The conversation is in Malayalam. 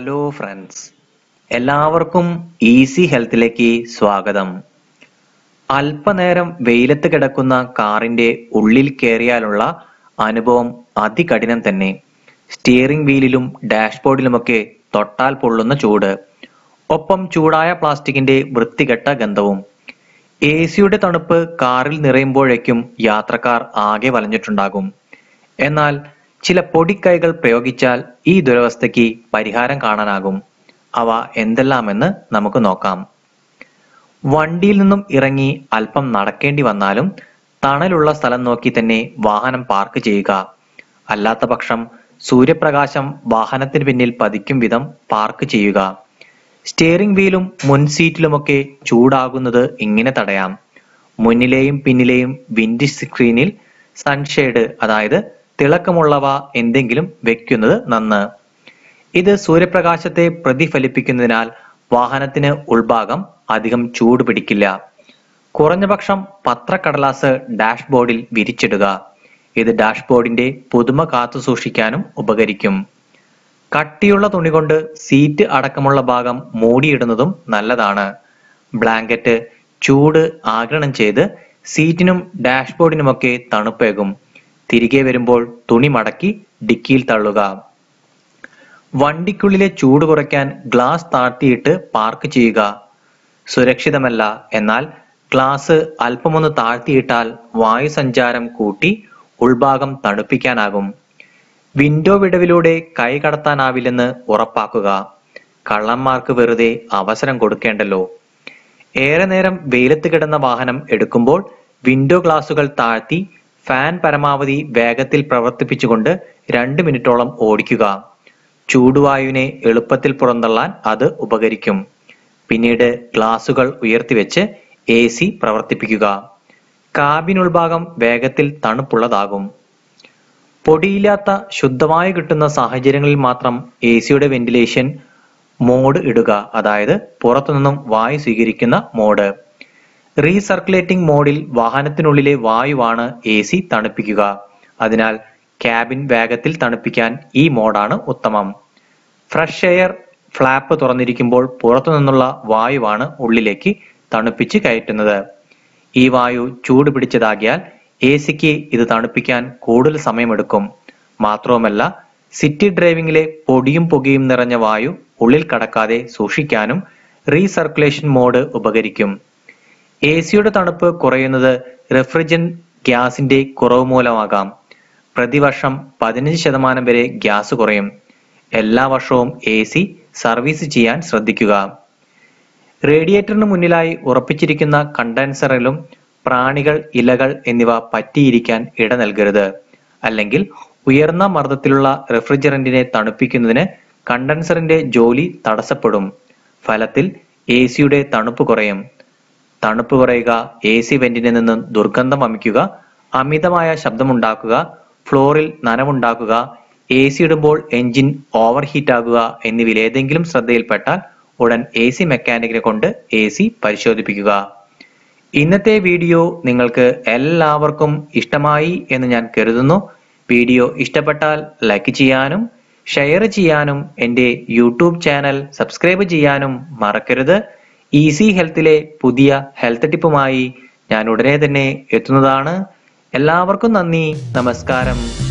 ഹലോ ഫ്രണ്ട്സ് എല്ലാവർക്കും ഈസി ഹെൽത്തിലേക്ക് സ്വാഗതം. അല്പനേരം വെയിലത്ത് കിടക്കുന്ന കാറിന്റെ ഉള്ളിൽ കയറിയാലുള്ള അനുഭവം അതികഠിനം തന്നെ. സ്റ്റിയറിംഗ് വീലിലും ഡാഷ്ബോർഡിലുമൊക്കെ തൊട്ടാൽ പൊള്ളുന്ന ചൂട്. ഒപ്പം ചൂടായ പ്ലാസ്റ്റിക്കിന്റെ വൃത്തികെട്ട ഗന്ധവും. എ സിയുടെ തണുപ്പ് കാറിൽ നിറയുമ്പോഴേക്കും യാത്രക്കാർ ആകെ വലഞ്ഞിട്ടുണ്ടാകും. എന്നാൽ ചില പൊടിക്കൈകൾ പ്രയോഗിച്ചാൽ ഈ ദുരവസ്ഥയ്ക്ക് പരിഹാരം കാണാനാകും. അവ എന്തെല്ലാമെന്ന് നമുക്ക് നോക്കാം. വണ്ടിയിൽ നിന്നും ഇറങ്ങി അല്പം നടക്കേണ്ടി വന്നാലും തണലുള്ള സ്ഥലം നോക്കി തന്നെ വാഹനം പാർക്ക് ചെയ്യുക. അല്ലാത്ത പക്ഷം സൂര്യപ്രകാശം വാഹനത്തിന് പിന്നിൽ പതിക്കും വിധം പാർക്ക് ചെയ്യുക. സ്റ്റിയറിംഗ് വീലും മുൻ സീറ്റിലുമൊക്കെ ചൂടാകുന്നത് ഇങ്ങനെ തടയാം. മുന്നിലെയും പിന്നിലെയും വിൻഡ് സ്ക്രീനിൽ സൺഷെയ്ഡ് അതായത് തിളക്കമുള്ളവ എന്തെങ്കിലും വെക്കുന്നത് നന്ന്. ഇത് സൂര്യപ്രകാശത്തെ പ്രതിഫലിപ്പിക്കുന്നതിനാൽ വാഹനത്തിന് ഉൾഭാഗം അധികം ചൂട് പിടിക്കില്ല. കുറഞ്ഞപക്ഷം പത്രക്കടലാസ് ഡാഷ്ബോർഡിൽ വിരിച്ചിടുക. ഇത് ഡാഷ്ബോർഡിന്റെ പുതുമ കാത്തു സൂക്ഷിക്കാനും ഉപകരിക്കും. കട്ടിയുള്ള തുണി കൊണ്ട് സീറ്റ് അടക്കമുള്ള ഭാഗം മൂടിയിടുന്നതും നല്ലതാണ്. ബ്ലാങ്കറ്റ് ചൂട് ആഗിരണം ചെയ്ത് സീറ്റിനും ഡാഷ്ബോർഡിനുമൊക്കെ തണുപ്പേകും. തിരികെ വരുമ്പോൾ തുണി മടക്കി ഡിക്കിയിൽ തള്ളുക. വണ്ടിക്കുള്ളിലെ ചൂട് കുറയ്ക്കാൻ ഗ്ലാസ് താഴ്ത്തിയിട്ട് പാർക്ക് ചെയ്യുക. സുരക്ഷിതമല്ല എന്നാൽ ഗ്ലാസ് അല്പമൊന്ന് താഴ്ത്തിയിട്ടാൽ വായുസഞ്ചാരം കൂട്ടി ഉൾഭാഗം തണുപ്പിക്കാനാകും. വിൻഡോ വിടവിലൂടെ കൈ കടത്താനാവില്ലെന്ന് ഉറപ്പാക്കുക. കള്ളന്മാർക്ക് വെറുതെ അവസരം കൊടുക്കേണ്ടല്ലോ. ഏറെ നേരം വെയിലത്ത് കിടന്ന വാഹനം എടുക്കുമ്പോൾ വിൻഡോ ഗ്ലാസുകൾ താഴ്ത്തി ഫാൻ പരമാവധി വേഗത്തിൽ പ്രവർത്തിപ്പിച്ചുകൊണ്ട് രണ്ട് മിനിറ്റോളം ഓടിക്കുക. ചൂടുവായുവിനെ എളുപ്പത്തിൽ പുറന്തള്ളാൻ അത് ഉപകരിക്കും. പിന്നീട് ഗ്ലാസുകൾ ഉയർത്തിവെച്ച് എ സി പ്രവർത്തിപ്പിക്കുക. കാബിൻ ഉൾഭാഗം വേഗത്തിൽ തണുപ്പുള്ളതാകും. പൊടിയില്ലാത്ത ശുദ്ധമായി കിട്ടുന്ന സാഹചര്യങ്ങളിൽ മാത്രം എ സിയുടെ വെന്റിലേഷൻ മോഡ് ഇടുക അതായത് പുറത്തുനിന്നും വായു സ്വീകരിക്കുന്ന മോഡ്. റീസർക്കുലേറ്റിംഗ് മോഡിൽ വാഹനത്തിനുള്ളിലെ വായുവാണ് എ സി തണുപ്പിക്കുക. അതിനാൽ ക്യാബിൻ വേഗത്തിൽ തണുപ്പിക്കാൻ ഈ മോഡാണ് ഉത്തമം. ഫ്രഷ് എയർ ഫ്ലാപ്പ് തുറന്നിരിക്കുമ്പോൾ പുറത്തുനിന്നുള്ള വായുവാണ് ഉള്ളിലേക്ക് തണുപ്പിച്ച് കയറ്റുന്നത്. ഈ വായു ചൂട് പിടിച്ചതാകിയാൽ എ സിക്ക് ഇത് തണുപ്പിക്കാൻ കൂടുതൽ സമയമെടുക്കും. മാത്രവുമല്ല സിറ്റി ഡ്രൈവിംഗിലെ പൊടിയും പുകയും നിറഞ്ഞ വായു ഉള്ളിൽ കടക്കാതെ സൂക്ഷിക്കാനും റീസർക്കുലേഷൻ മോഡ് ഉപകരിക്കും. എ സിയുടെ തണുപ്പ് കുറയുന്നത് റെഫ്രിജൻ ഗ്യാസിന്റെ കുറവ് മൂലമാകാം. പ്രതിവർഷം പതിനഞ്ച് ശതമാനം വരെ ഗ്യാസ് കുറയും. എല്ലാ വർഷവും എ സി സർവീസ് ചെയ്യാൻ ശ്രദ്ധിക്കുക. റേഡിയേറ്ററിന് മുന്നിലായി ഉറപ്പിച്ചിരിക്കുന്ന കണ്ടൻസറിലും പ്രാണികൾ ഇലകൾ എന്നിവ പറ്റിയിരിക്കാൻ ഇട നൽകരുത്. അല്ലെങ്കിൽ ഉയർന്ന മർദ്ദത്തിലുള്ള റെഫ്രിജറന്റിനെ തണുപ്പിക്കുന്നതിന് കണ്ടൻസറിന്റെ ജോലി തടസ്സപ്പെടും. ഫലത്തിൽ എ സിയുടെ തണുപ്പ് കുറയും. തണുപ്പ് കുറയുക എ സി വെന്റിൽ നിന്ന് ദുർഗന്ധം വമിക്കുക അമിതമായ ശബ്ദമുണ്ടാക്കുക ഫ്ലോറിൽ നനവുണ്ടാക്കുക എ സി ഇടുമ്പോൾ എഞ്ചിൻ ഓവർ ഹീറ്റ് ആകുക എന്നിവയിൽ ഏതെങ്കിലും ശ്രദ്ധയിൽപ്പെട്ടാൽ ഉടൻ എ സി മെക്കാനിക്കിനെ കൊണ്ട് എ സി പരിശോധിപ്പിക്കുക. ഇന്നത്തെ വീഡിയോ നിങ്ങൾക്ക് എല്ലാവർക്കും ഇഷ്ടമായി എന്ന് ഞാൻ കരുതുന്നു. വീഡിയോ ഇഷ്ടപ്പെട്ടാൽ ലൈക്ക് ചെയ്യാനും ഷെയർ ചെയ്യാനും എന്റെ യൂട്യൂബ് ചാനൽ സബ്സ്ക്രൈബ് ചെയ്യാനും മറക്കരുത്. ഈസി ഹെൽത്തിലെ പുതിയ ഹെൽത്ത് ടിപ്പുമായി ഞാൻ ഉടനെ തന്നെ എത്തുന്നതാണ്. എല്ലാവർക്കും നന്ദി. നമസ്കാരം.